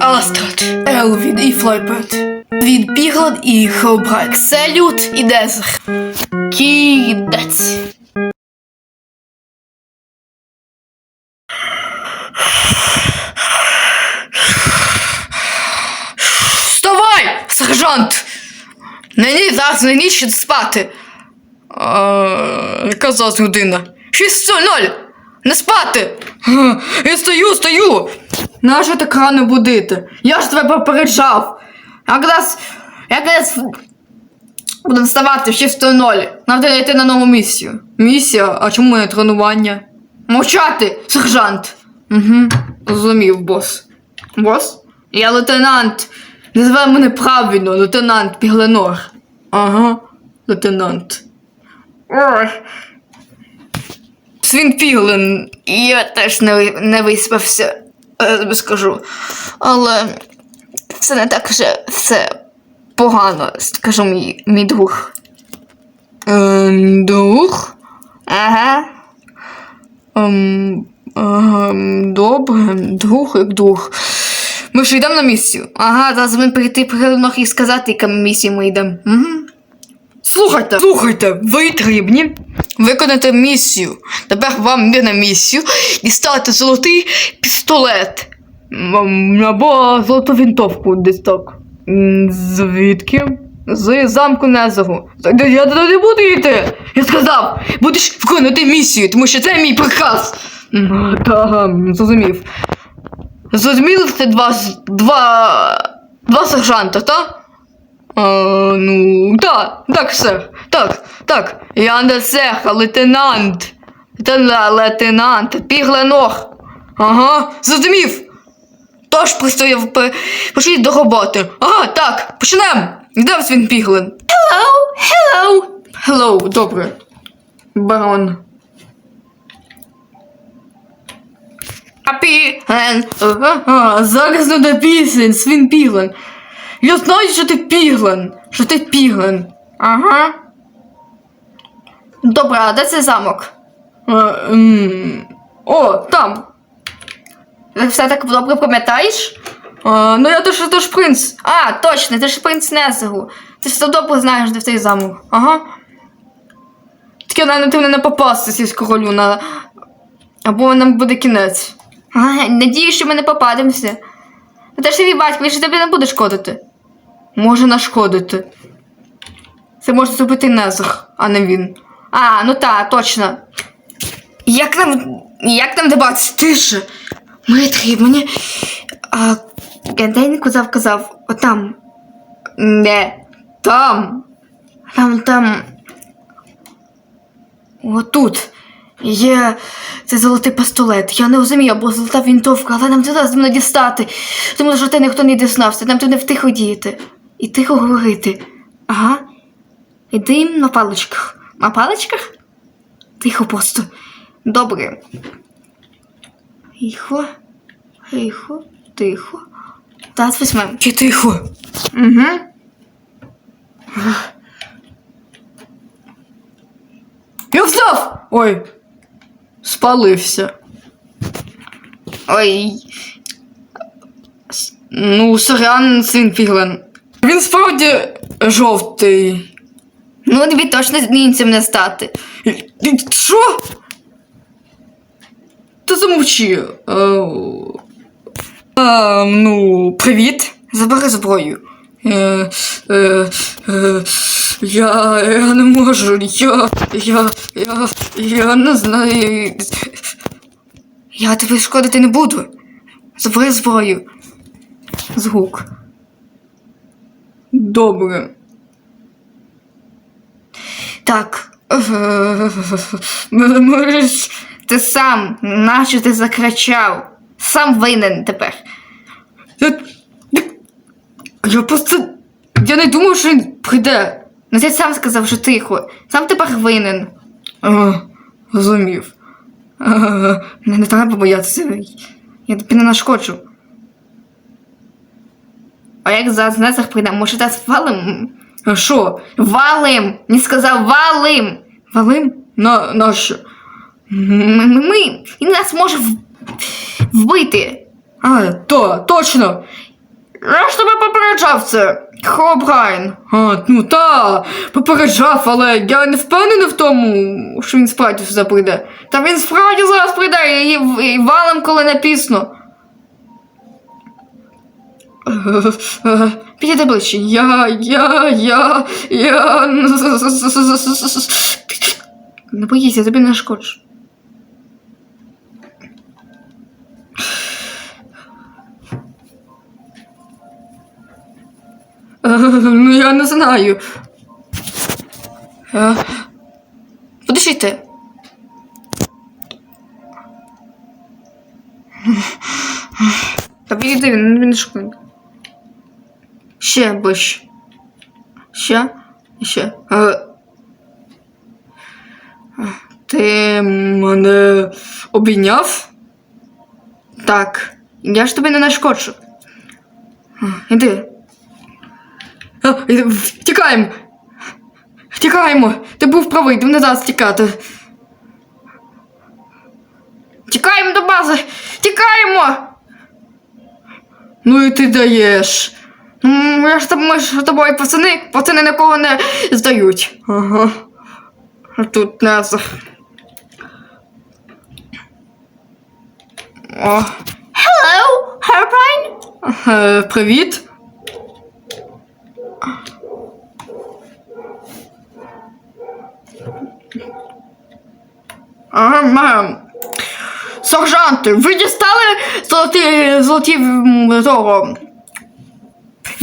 Астрад, Елвін і Флойпет. Від Піглад і Хелбрайк. Салют і Дезер. Кідець. Вставай, сержант! Нині зараз не ніч спати. А, яка зараз година? 6.00! Не спати! Я стою, стою! Нащо так рано будити? Я ж тебе попереджав! Якраз, якраз будемо вставати в 6.00. Нам треба йти на нову місію. Місія? А чому не тренування? Мовчати, сержант! Угу, зрозумів, бос. Бос? Я лейтенант. Називай мене правильно, лейтенант Пігленор. Ага, лейтенант. Ой. Свін Піглен. Я теж не, не виспався, я скажу. Але це не так вже все погано, скажу мій, мій друг. Ем, друг? Ага. Ем, ем, добре, друг як друг. Ми ж йдемо на місію. Ага, зараз ми прийти при і сказати, яка місію ми йдемо. Угу. Слухайте, слухайте, ви потрібні виконати місію. Тепер вам йде на місію дістати золотий пістолет. Або золоту винтовку десь так. Звідки? З замку Незору. Так, Я туди не буду йти. Я сказав, будеш виконувати місію, тому що це мій приказ. Та, зрозумів. Зрозуміли це два, два, два сержанта, так? А, ну, так, так, сер. Так, так. Я не сер, а лейтенант. Та не лейтенант. Пігленох. Ага, зрозумів. Тож пристояв, пошли до роботи. Ага, так, почнемо. Де він піглен? Hello, hello. Hello, добре. Барон. Апіген. Ага, зараз не до пісень, свін піглен. Я знаю, що ти піглен. Що ти піглен. Ага. Добре, а де цей замок? Е, м, О, там. Ти все так добре пам'ятаєш? А, ну я то ж, то ж принц. А, точно, ти ж принц Незеру. Ти все добре знаєш, де цей замок. Ага. Таке навіть ти не попасти сільську королю на. Або нам буде кінець. Ага, надію, що ми не попадемося. Та ж твій батько, він ж тобі не буде шкодити. Може нашкодити. Це може зробити Незер, а не він. А, ну так, точно. Як нам. Як нам дебатися? Тише. Митрі, мені. А, казав, казав, отам. Не. Там. Там, там. Отут. Є цей золотий пістолет. Я не розумію, або золота вінтовка, але нам з мене дістати. Тому що ти ніхто не дізнався. Нам треба втихо діяти. І тихо говорити. Ага. Іди на паличках. На паличках? Тихо просто. Добре. Тихо. Тихо. Тихо. Зараз візьмемо. Чи тихо? Угу. Я встав! Ой. Спалився. Ой. Ну, сорян, син Фіглен. Він справді жовтий. Ну, тобі точно нінцем не стати. Що? Та замовчи. Е, е, ну, привіт. Забери зброю. Е, е, е, я, я не можу. Я, я, я, я не знаю. Я тобі шкодити не буду. Забери зброю. Звук. Добре. Так. Ти сам, наче ти закричав. Сам винен тепер. Я, я просто. Я не думав, що він прийде. Ну ти сам сказав, що тихо. Сам тепер винен. Ага, розумів. Ага, не, не треба боятися. Я тобі не нашкоджу. А як зараз Незах прийде, може нас валим? Що? Валим! Не сказав валим! Валим? На, на що? Ми, ми, ми, він нас може вбити. А, то, точно. Я ж тебе попереджав це. Хобрайн. А, ну та, попереджав, але я не впевнений в тому, що він справді сюди прийде. Та він справді зараз прийде і, і, валим, коли не пісно. Підійди ближче. Я, я, я, я. Не боїся, тобі не шкоджу. Е, Ну, я не знаю. Е, Подождите. Та підійди, він не шкодить. Ще ближче. Ще. Ще. Е, е, Ти мене обійняв? Так. Я ж тобі не нашкоджу. Е, Іди. Іди, Втікаємо! Втікаємо! Ти був правий, ти не тікати. Тікаємо до бази! Тікаємо! Ну і ти даєш. Я ж ж з тобою пацани, пацани нікого не здають. Ага. Тут нас. О. Hello, Herbine? Е, привіт. Ага. Сержанти, ви дістали золоті, золоті м,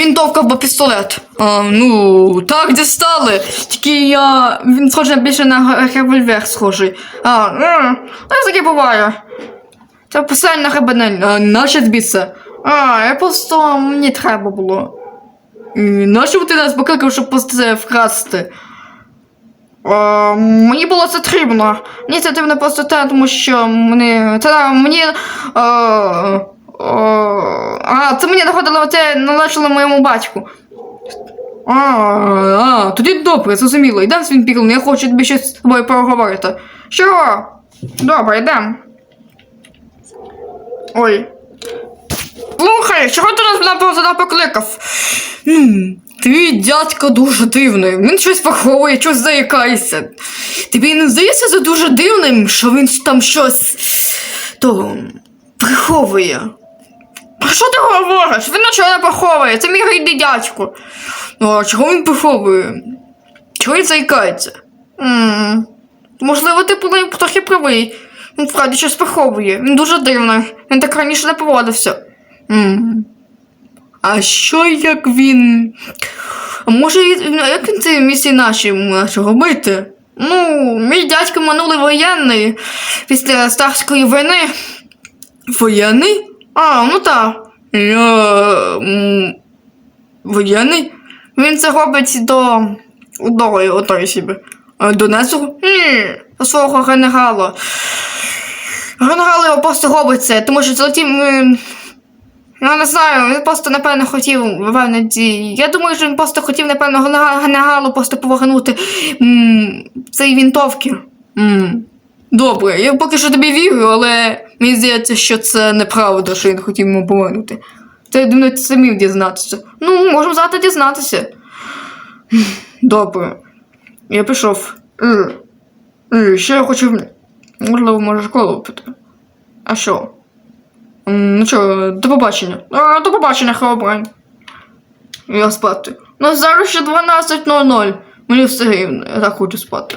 того. Вінтовка або пістолет. А, ну, так, дістали. Тільки я. Він схожий більше на револьвер схожий. А, ну, так таке буває. Це писання хабанель, наче збіться. А, я просто мені треба було. І нащо ти нас покликав, щоб це вкрасти? А, мені було це потрібно. Мені просто те, тому що мені. Це мені. А, а, це мені находило це належало моєму батьку. А, а, тоді добре, зрозуміло. Йдемо свій піклен, я хочу тобі щось з тобою поговорити. Що? Добре, йдемо. Ой. Слухай, чого ти нас мене позаду покликав? Ну, твій дядько дуже дивний. Він щось поховує, щось заїкається. Тобі не здається це дуже дивним, що він там щось то приховує. Про що ти говориш? Він нічого не приховує, це мій рідний дядько. Ну, а чого він приховує? Чого він заїкається? Можливо, ти був трохи правий. Він справді щось приховує. Він дуже дивний. Він так раніше не поводився. м А що як він. А може, він- як він ці місії наші може робити? Ну, мій дядько минулий воєнний після Старської війни. Воєнний? А, ну так. Я. Воєнний? Він це робить до. Удової отої собі. А до Незу? Ні, до свого генерала. Генерал його просто робить це, тому що золоті. Я не знаю, він просто, напевно, хотів, напевно, Я думаю, що він просто хотів, напевно, генера- генералу просто повернути м, цей вінтовки. М. Добре, я поки що тобі вірю, але мені здається, що це неправда, що він хотів йому повернути. Ти думаю, самі дізнатися. Ну, можемо завтра дізнатися. Добре. Я пішов. Е, е, ще я хочу. Можливо, може школу випити. А що? Ну що, до побачення. А, до побачення, Хеобрайн. Я спати. Ну зараз ще 12.00. Мені все рівно, я так хочу спати.